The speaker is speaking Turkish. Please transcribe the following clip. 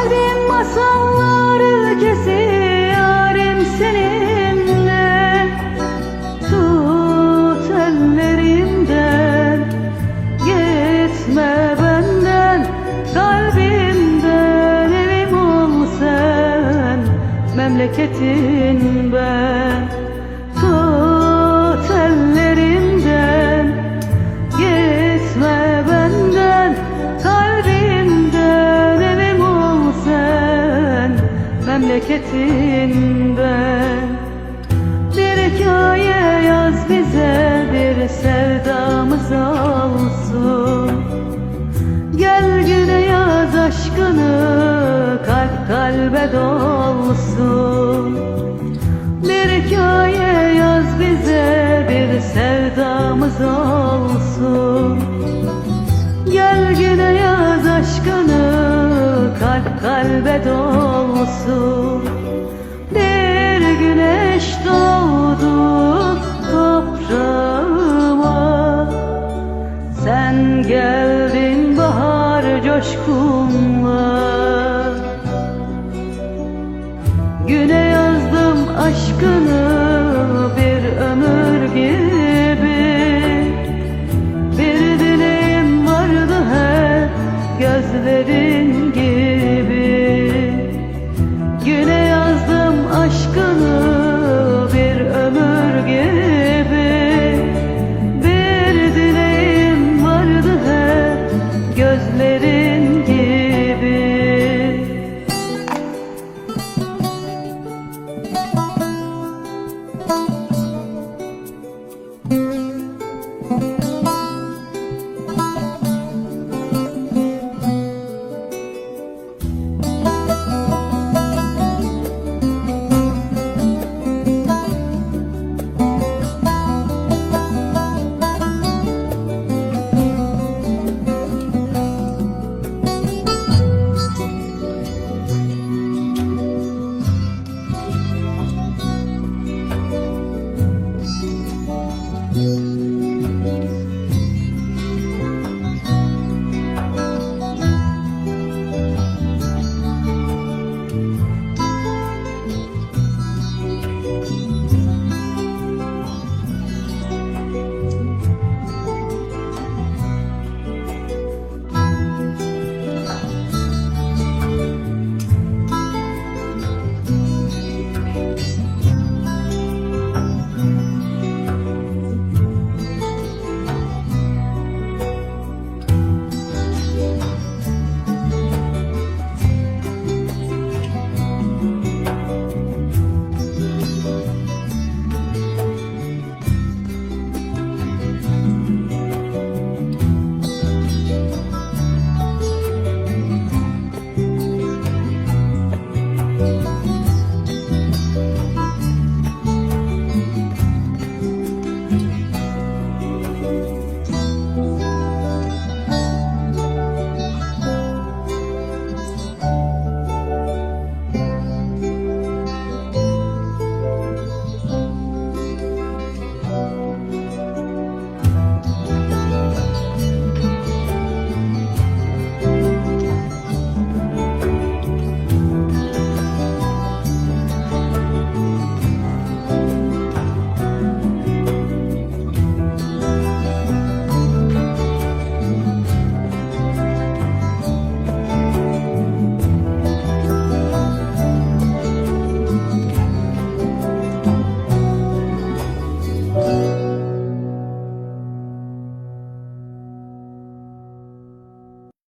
Kalbim masallar ülkesi seninle. Tut ellerimden Gitme benden. Kalbimden evim ol sen Memleketin ben. Memleketin ben Bir hikaye yaz bize Bir sevdamız olsun. Gel güne yaz aşkını Kalp kalbe dolsun. Bir hikaye yaz bize Bir sevdamız olsun. Gel güne yaz aşkını Kalp kalbe dolsun Bir güneş doğdu toprağıma. Sen geldin bahar coşkunla